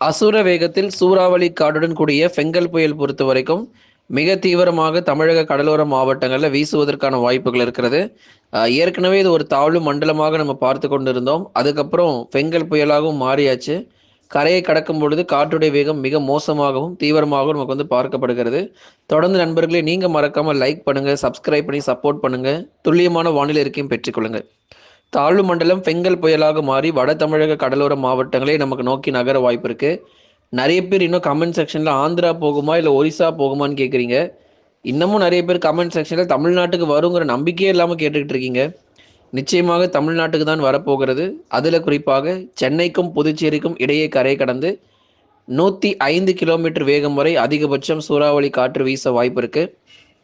அசுர வேகத்தில் சூறாவளி காடுடன் கூடிய பெங்கல் புயல் பொறுத்த வரைக்கும் மிக தீவிரமாக தமிழக கடலோர மாவட்டங்களில் வீசுவதற்கான வாய்ப்புகள் இருக்கிறது. ஏற்கனவே இது ஒரு தாழ்வு மண்டலமாக நம்ம பார்த்து கொண்டிருந்தோம். அதுக்கப்புறம் பெங்கல் புயலாகவும் மாறியாச்சு. கரையை கடக்கும் பொழுது காற்றுடைய வேகம் மிக மோசமாகவும் தீவிரமாகவும் நமக்கு வந்து பார்க்கப்படுகிறது. தொடர்ந்து நண்பர்களே நீங்கள் மறக்காமல் லைக் பண்ணுங்கள் சப்ஸ்கிரைப் பண்ணி சப்போர்ட் பண்ணுங்கள் துல்லியமான வானிலை இருக்கையும் பெற்றுக்கொள்ளுங்கள் தாழ்வு மண்டலம் பெங்கல் புயலாக மாறி வட தமிழக கடலோர மாவட்டங்களே நமக்கு நோக்கி நகர வாய்ப்பு இருக்கு. நிறைய பேர் இன்னும் கமெண்ட் செக்ஷன்ல ஆந்திரா போகுமா இல்லை ஒரிசா போகுமான்னு கேட்குறீங்க இன்னமும் நிறைய பேர் கமெண்ட் செக்ஷன்ல தமிழ்நாட்டுக்கு வருங்கிற நம்பிக்கையே இல்லாமல் கேட்டுக்கிட்டு இருக்கீங்க. நிச்சயமாக தமிழ்நாட்டுக்கு தான் வரப்போகிறது. அதில் குறிப்பாக சென்னைக்கும் புதுச்சேரிக்கும் இடையே கரை கடந்து நூற்றி ஐந்து கிலோமீட்டர் வேகம் வரை அதிகபட்சம் சூறாவளி காற்று வீச வாய்ப்பு இருக்கு.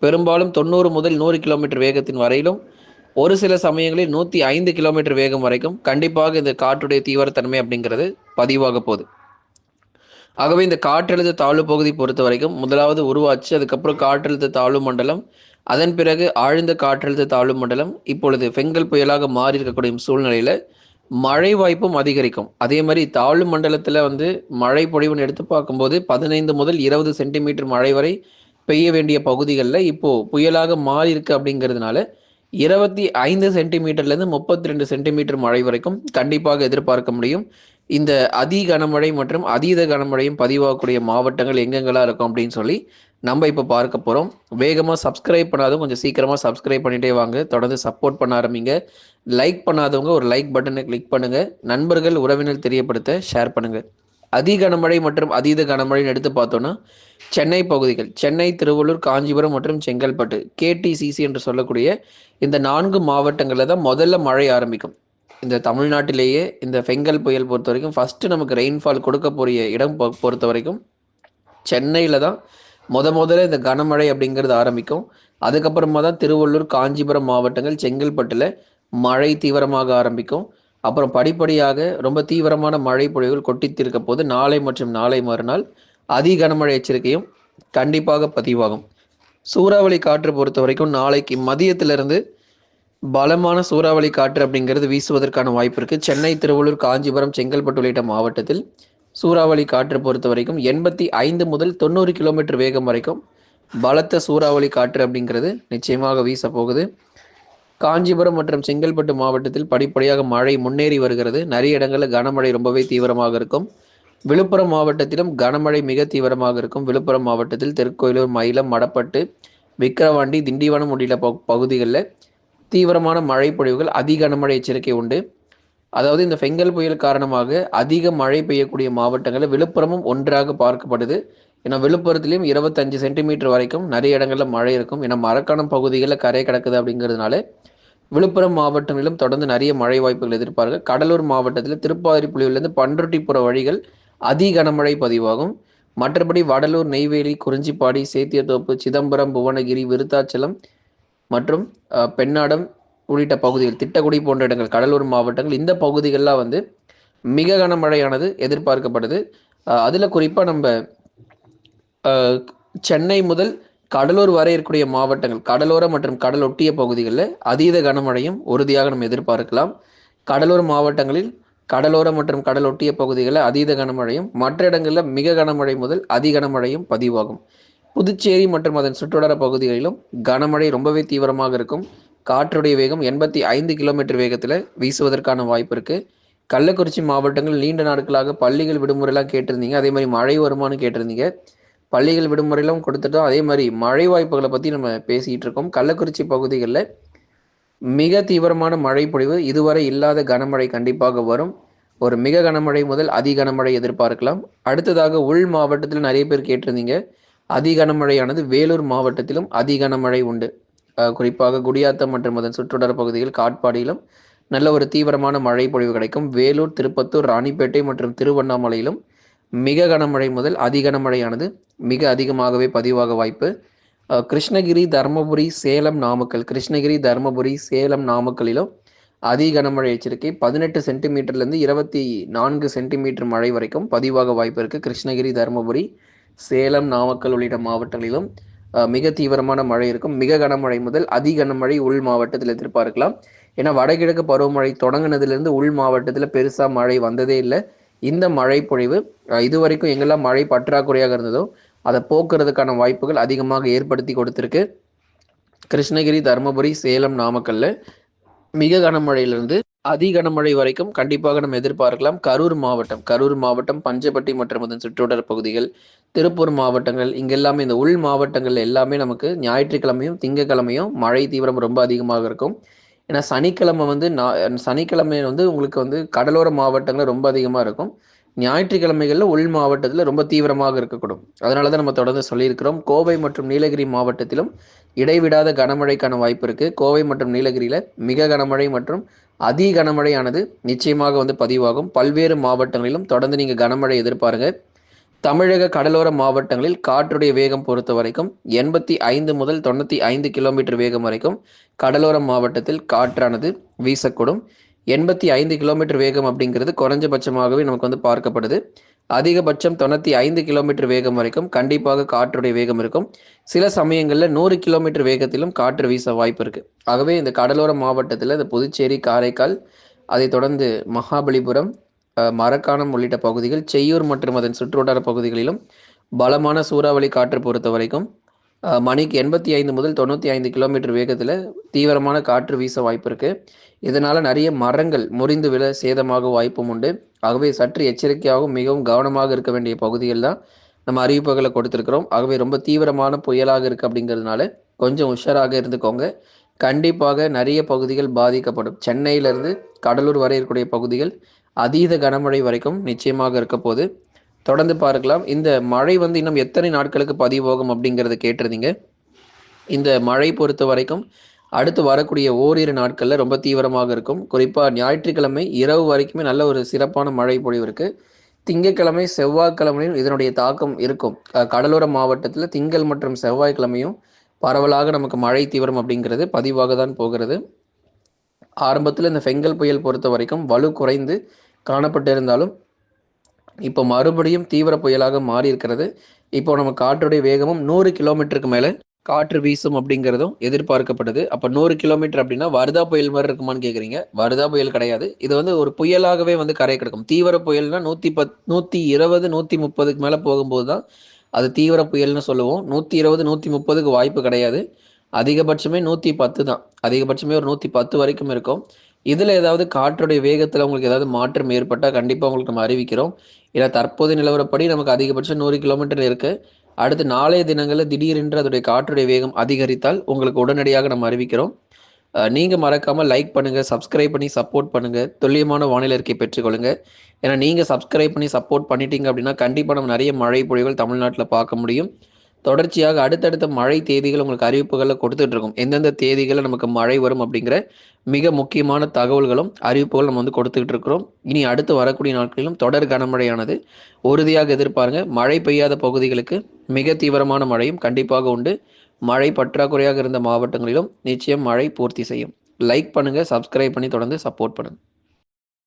பெரும்பாலும் தொண்ணூறு முதல் நூறு கிலோமீட்டர் வேகத்தின் வரையிலும் ஒரு சில சமயங்களில் நூற்றி ஐந்து கிலோமீட்டர் வேகம் வரைக்கும் கண்டிப்பாக இந்த காற்றுடைய தீவிரத்தன்மை அப்படிங்கிறது பதிவாக போகுது. ஆகவே இந்த காற்றழுத்த தாழ்வு பகுதி பொறுத்த வரைக்கும் முதலாவது உருவாச்சு அதுக்கப்புறம் காற்றழுத்த தாழ்வு மண்டலம் அதன் பிறகு ஆழ்ந்த காற்றழுத்த தாழ்வு மண்டலம் இப்பொழுது பெங்கல் புயலாக மாறி இருக்கக்கூடிய சூழ்நிலையில மழை வாய்ப்பும் அதிகரிக்கும். அதே மாதிரி தாழ்வு மண்டலத்துல வந்து மழை பொழிவுன்னு எடுத்து பார்க்கும்போது பதினைந்து முதல் இருபது சென்டிமீட்டர் மழை வரை பெய்ய வேண்டிய பகுதிகளில் இப்போ புயலாக மாறி இருக்கு அப்படிங்கிறதுனால இருபத்தி ஐந்து சென்டிமீட்டர்லேருந்து முப்பத்தி ரெண்டு சென்டிமீட்டர் மழை வரைக்கும் கண்டிப்பாக எதிர்பார்க்க முடியும். இந்த அதி கனமழை மற்றும் அதீத கனமழையும் பதிவாகக்கூடிய மாவட்டங்கள் எங்கெங்கெல்லாம் இருக்கும் அப்படின்னு சொல்லி நம்ம இப்போ பார்க்க போகிறோம் வேகமாக சப்ஸ்கிரைப் பண்ணாதவங்க கொஞ்சம் சீக்கிரமாக சப்ஸ்கிரைப் பண்ணிட்டே வாங்க. தொடர்ந்து சப்போர்ட் பண்ண ஆரம்பிங்க. லைக் பண்ணாதவங்க ஒரு லைக் பட்டனை கிளிக் பண்ணுங்கள் நண்பர்கள் உறவினர் தெரியப்படுத்த ஷேர் பண்ணுங்கள் அதி கனமழை மற்றும் அதீத கனமழைன்னு எடுத்து பார்த்தோன்னா சென்னை பகுதிகள் சென்னை திருவள்ளூர் காஞ்சிபுரம் மற்றும் செங்கல்பட்டு கேடிசிசி என்று சொல்லக்கூடிய இந்த நான்கு மாவட்டங்களில் தான் முதல்ல மழை ஆரம்பிக்கும். இந்த தமிழ்நாட்டிலேயே இந்த ஃபெங்கல் புயல் பொறுத்த வரைக்கும் ஃபஸ்ட்டு நமக்கு ரெயின்ஃபால் கொடுக்க போகிற இடம் பொ- பொறுத்த வரைக்கும் சென்னையில் தான் முத முதல்ல இந்த கனமழை அப்படிங்கிறது ஆரம்பிக்கும். அதுக்கப்புறமா தான் திருவள்ளூர் காஞ்சிபுரம் மாவட்டங்கள் செங்கல்பட்டில் மழை தீவிரமாக ஆரம்பிக்கும். அப்புறம் படிப்படியாக ரொம்ப தீவிரமான மழை பொழிவுகள் கொட்டித்திருக்க போது நாளை மற்றும் நாளை மறுநாள் அதி கனமழை எச்சரிக்கையும் கண்டிப்பாக பதிவாகும். சூறாவளி காற்று பொறுத்த வரைக்கும் நாளைக்கு மதியத்திலிருந்து பலமான சூறாவளி காற்று அப்படிங்கிறது வீசுவதற்கான வாய்ப்பு இருக்குது சென்னை திருவள்ளூர் காஞ்சிபுரம் செங்கல்பட்டு உள்ளிட்ட மாவட்டத்தில் சூறாவளி காற்று பொறுத்த வரைக்கும் எண்பத்தி ஐந்து முதல் தொண்ணூறு கிலோமீட்டர் வேகம் வரைக்கும் பலத்த சூறாவளி காற்று அப்படிங்கிறது நிச்சயமாக வீச போகுது காஞ்சிபுரம் மற்றும் செங்கல்பட்டு மாவட்டத்தில் படிப்படியாக மழை முன்னேறி வருகிறது. நிறைய இடங்களில் கனமழை ரொம்பவே தீவிரமாக இருக்கும். விழுப்புரம் மாவட்டத்திலும் கனமழை மிக தீவிரமாக இருக்கும். விழுப்புரம் மாவட்டத்தில் தெற்கோயிலூர் மயிலம் மடப்பட்டு விக்கிரவாண்டி திண்டிவனம் உள்ளிட்ட பகு- பகுதிகளில் தீவிரமான மழை பொழிவுகள் அதிக கனமழை எச்சரிக்கை உண்டு. அதாவது இந்த ஃபெங்கல் புயல் காரணமாக அதிக மழை பெய்யக்கூடிய மாவட்டங்களில் விழுப்புரமும் ஒன்றாக பார்க்கப்படுது. ஏன்னா விழுப்புரத்துலேயும் இருபத்தஞ்சு சென்டிமீட்டர் வரைக்கும் நிறைய இடங்களில் மழை இருக்கும். ஏன்னா மரக்காணம் பகுதிகளில் கரை கிடக்குது அப்படிங்கிறதுனால விழுப்புரம் மாவட்டங்களிலும் தொடர்ந்து நிறைய மழை வாய்ப்புகள் எதிர்பார்க்க கடலூர் மாவட்டத்தில் திருப்பாதிரி புலியிலிருந்து பன்ருட்டிப்புற வழிகள் அதி கனமழை பதிவாகும். மற்றபடி வடலூர் நெய்வேலி குறிஞ்சிப்பாடி சேத்தியத்தோப்பு சிதம்பரம் புவனகிரி விருத்தாச்சலம் மற்றும் பெண்ணாடம் உள்ளிட்ட பகுதிகள் திட்டக்குடி போன்ற இடங்கள் கடலூர் மாவட்டங்கள் இந்த பகுதிகளெலாம் வந்து மிக கனமழையானது எதிர்பார்க்கப்படுது. அதில் குறிப்பாக நம்ம சென்னை முதல் கடலூர் வரை இருக்கக்கூடிய மாவட்டங்கள் கடலோர மற்றும் கடல் ஒட்டிய பகுதிகளில் அதீத கனமழையும் உறுதியாக நம்ம எதிர்பார்க்கலாம். கடலூர் மாவட்டங்களில் கடலோர மற்றும் கடல் ஒட்டிய பகுதிகளில் அதீத கனமழையும் மற்ற இடங்களில் மிக கனமழை முதல் அதி கனமழையும் பதிவாகும். புதுச்சேரி மற்றும் அதன் சுற்றுவட்டார பகுதிகளிலும் கனமழை ரொம்பவே தீவிரமாக இருக்கும். காற்றுடைய வேகம் எண்பத்தி ஐந்து கிலோமீட்டர் வேகத்தில் வீசுவதற்கான வாய்ப்பு இருக்குது கள்ளக்குறிச்சி மாவட்டங்கள் நீண்ட நாட்களாக பள்ளிகள் விடுமுறைலாம் கேட்டிருந்தீங்க. அதே மாதிரி மழை வருமானு கேட்டிருந்தீங்க. பள்ளிகள் விடுமுறையிலும் கொடுத்துட்டோம். அதே மாதிரி மழை வாய்ப்புகளை பற்றி நம்ம பேசிகிட்டு இருக்கோம். கள்ளக்குறிச்சி பகுதிகளில் மிக தீவிரமான மழை பொழிவு. இதுவரை இல்லாத கனமழை கண்டிப்பாக வரும். ஒரு மிக கனமழை முதல் அதி கனமழை எதிர்பார்க்கலாம். அடுத்ததாக உள் மாவட்டத்தில் நிறைய பேர் கேட்டிருந்தீங்க. அதி கனமழையானது வேலூர் மாவட்டத்திலும் அதி கனமழை உண்டு. குறிப்பாக குடியாத்தம் மற்றும் அதன் சுற்றுவட்டார பகுதிகள் காட்பாடியிலும் நல்ல ஒரு தீவிரமான மழை பொழிவு கிடைக்கும். வேலூர் திருப்பத்தூர் ராணிப்பேட்டை மற்றும் திருவண்ணாமலையிலும் மிக கனமழை முதல் அதி கனமழையானது மிக அதிகமாகவே பதிவாக வாய்ப்பு. கிருஷ்ணகிரி தருமபுரி சேலம் நாமக்கல். கிருஷ்ணகிரி தருமபுரி சேலம் நாமக்கலிலும் அதிக கனமழை எச்சரிக்கை. பதினெட்டு சென்டிமீட்டர்லேருந்து இருபத்தி நான்கு சென்டிமீட்டர் மழை வரைக்கும் பதிவாக வாய்ப்பு இருக்குது கிருஷ்ணகிரி தருமபுரி சேலம் நாமக்கல் உள்ளிட்ட மாவட்டங்களிலும் மிக தீவிரமான மழை இருக்கும். மிக கனமழை முதல் அதி கனமழை உள் மாவட்டத்தில் எதிர்பார்க்கலாம். ஏன்னா வடகிழக்கு பருவமழை தொடங்கினதுலேருந்து உள் மாவட்டத்தில் பெருசாக மழை வந்ததே இல்லை. இந்த மழை பொழிவு இதுவரைக்கும் எங்கெல்லாம் மழை பற்றாக்குறையாக இருந்ததோ அதை போக்குறதுக்கான வாய்ப்புகள் அதிகமாக ஏற்படுத்தி கொடுத்துருக்கு. கிருஷ்ணகிரி தருமபுரி சேலம் நாமக்கல்ல மிக கனமழையிலிருந்து அதி கனமழை வரைக்கும் கண்டிப்பாக நம்ம எதிர்பார்க்கலாம். கரூர் மாவட்டம் கரூர் மாவட்டம் பஞ்சப்பட்டி மற்றும் அதன் சுற்றுவட்டார பகுதிகள் திருப்பூர் மாவட்டங்கள் இங்கெல்லாமே இந்த உள் மாவட்டங்கள் எல்லாமே நமக்கு ஞாயிற்றுக்கிழமையும் திங்கக்கிழமையும் மழை தீவிரம் ரொம்ப அதிகமாக இருக்கும். ஏன்னா சனிக்கிழமை வந்து நான் சனிக்கிழமை வந்து உங்களுக்கு வந்து கடலோர மாவட்டங்களில் ரொம்ப அதிகமாக இருக்கும். ஞாயிற்றுக்கிழமைகளில் உள் மாவட்டத்தில் ரொம்ப தீவிரமாக இருக்கக்கூடும். அதனால தான் நம்ம தொடர்ந்து சொல்லியிருக்கிறோம். கோவை மற்றும் நீலகிரி மாவட்டத்திலும் இடைவிடாத கனமழைக்கான வாய்ப்பு இருக்குது கோவை மற்றும் நீலகிரியில் மிக கனமழை மற்றும் அதி கனமழையானது நிச்சயமாக வந்து பதிவாகும். பல்வேறு மாவட்டங்களிலும் தொடர்ந்து நீங்கள் கனமழை எதிர்பாருங்க. தமிழக கடலோர மாவட்டங்களில் காற்றுடைய வேகம் பொறுத்த வரைக்கும் எண்பத்தி ஐந்து முதல் தொண்ணூற்றி ஐந்து கிலோமீட்டர் வேகம் வரைக்கும் கடலோர மாவட்டத்தில் காற்றானது வீசக்கூடும். எண்பத்தி ஐந்து கிலோமீட்டர் வேகம் அப்படிங்கிறது குறைஞ்சபட்சமாகவே நமக்கு வந்து பார்க்கப்படுது. அதிகபட்சம் தொண்ணூற்றி ஐந்து கிலோமீட்டர் வேகம் வரைக்கும் கண்டிப்பாக காற்றுடைய வேகம் இருக்கும். சில சமயங்களில் நூறு கிலோமீட்டர் வேகத்திலும் காற்று வீச வாய்ப்பு இருக்குது ஆகவே இந்த கடலோர மாவட்டத்தில் இந்த புதுச்சேரி காரைக்கால் அதை தொடர்ந்து மகாபலிபுரம் மரக்காணம் உள்ளிட்ட பகுதிகள் செய்யூர் மற்றும் அதன் சுற்றுவட்டார பகுதிகளிலும் பலமான சூறாவளி காற்று பொறுத்த வரைக்கும் மணிக்கு எண்பத்தி ஐந்து முதல் தொண்ணூற்றி ஐந்து கிலோமீட்டர் வேகத்தில் தீவிரமான காற்று வீச வாய்ப்பு இருக்கு. இதனால் நிறைய மரங்கள் முறிந்து விழ சேதமாக வாய்ப்பும் உண்டு. ஆகவே சற்று எச்சரிக்கையாகவும் மிகவும் கவனமாக இருக்க வேண்டிய பகுதிகள் தான் நம்ம அறிவிப்புகளை கொடுத்துருக்குறோம். ஆகவே ரொம்ப தீவிரமான புயலாக இருக்குது அப்படிங்கிறதுனால கொஞ்சம் உஷாராக இருந்துக்கோங்க. கண்டிப்பாக நிறைய பகுதிகள் பாதிக்கப்படும். சென்னையிலிருந்து கடலூர் வரை இருக்கக்கூடிய பகுதிகள் அதீத கனமழை வரைக்கும் நிச்சயமாக இருக்க போது தொடர்ந்து பார்க்கலாம். இந்த மழை வந்து இன்னும் எத்தனை நாட்களுக்கு பதிவாகும் அப்படிங்கிறத கேட்டிருந்தீங்க. இந்த மழை பொறுத்த வரைக்கும் அடுத்து வரக்கூடிய ஓரிரு நாட்களில் ரொம்ப தீவிரமாக இருக்கும். குறிப்பாக ஞாயிற்றுக்கிழமை இரவு வரைக்குமே நல்ல ஒரு சிறப்பான மழை பொழிவு இருக்குது திங்கட்கிழமை செவ்வாய்க்கிழமையும் இதனுடைய தாக்கம் இருக்கும். கடலோர மாவட்டத்தில் திங்கள் மற்றும் செவ்வாய்க்கிழமையும் பரவலாக நமக்கு மழை தீவிரம் அப்படிங்கிறது பதிவாக தான் போகிறது. ஆரம்பத்தில் இந்த ஃபெங்கல் புயல் பொறுத்த வரைக்கும் வலு குறைந்து காணப்பட்டிருந்தாலும் இப்போ மறுபடியும் தீவிர புயலாக மாறி இருக்கிறது இப்போ நம்ம காற்றுடைய வேகமும் நூறு கிலோமீட்டருக்கு மேலே காற்று வீசும் அப்படிங்கிறதும் எதிர்பார்க்கப்படுது. அப்போ நூறு கிலோமீட்டர் அப்படின்னா வருதா புயல் மாதிரி இருக்குமான்னு கேட்குறீங்க வருதா புயல் கிடையாது. இது வந்து ஒரு புயலாகவே வந்து கரை கிடக்கும். தீவிர புயல்னா நூற்றி பத் நூற்றி இருபது நூற்றி முப்பதுக்கு மேலே போகும்போது தான் அது தீவிர புயல்னு சொல்லுவோம். நூற்றி இருபது நூற்றி முப்பதுக்கு வாய்ப்பு கிடையாது. அதிகபட்சமே நூற்றி பத்து தான். அதிகபட்சமே ஒரு நூற்றி பத்து வரைக்கும் இருக்கும். இதில் ஏதாவது காற்றுடைய வேகத்தில் உங்களுக்கு ஏதாவது மாற்றம் ஏற்பட்டால் கண்டிப்பாக உங்களுக்கு நம்ம அறிவிக்கிறோம். ஏன்னா தற்போது நிலவரப்படி நமக்கு அதிகபட்சம் நூறு கிலோமீட்டர் இருக்குது அடுத்து நாளைய தினங்களில் திடீரென்று அதோடைய காற்றுடைய வேகம் அதிகரித்தால் உங்களுக்கு உடனடியாக நம்ம அறிவிக்கிறோம். நீங்கள் மறக்காமல் லைக் பண்ணுங்கள் சப்ஸ்கிரைப் பண்ணி சப்போர்ட் பண்ணுங்கள் துல்லியமான வானிலை அறிக்கை பெற்றுக்கொள்ளுங்க ஏன்னா நீங்கள் சப்ஸ்கிரைப் பண்ணி சப்போர்ட் பண்ணிட்டீங்க அப்படின்னா கண்டிப்பாக நம்ம நிறைய மழை பொழிவுகள் தமிழ்நாட்டில் பார்க்க முடியும். தொடர்ச்சியாக அடுத்தடுத்த மழை தேதிகள் உங்களுக்கு அறிவிப்புகளில் கொடுத்துட்டு இருக்கும் எந்தெந்த தேதிகளில் நமக்கு மழை வரும் அப்படிங்கிற மிக முக்கியமான தகவல்களும் அறிவிப்புகள் நம்ம வந்து கொடுத்துக்கிட்டு இருக்கிறோம் இனி அடுத்து வரக்கூடிய நாட்களிலும் தொடர் கனமழையானது உறுதியாக எதிர்பாருங்க. மழை பெய்யாத பகுதிகளுக்கு மிக தீவிரமான மழையும் கண்டிப்பாக உண்டு. மழை பற்றாக்குறையாக இருந்த மாவட்டங்களிலும் நிச்சயம் மழை பூர்த்தி செய்யும். லைக் பண்ணுங்க சப்ஸ்கிரைப் பண்ணி தொடர்ந்து சப்போர்ட் பண்ணுங்க.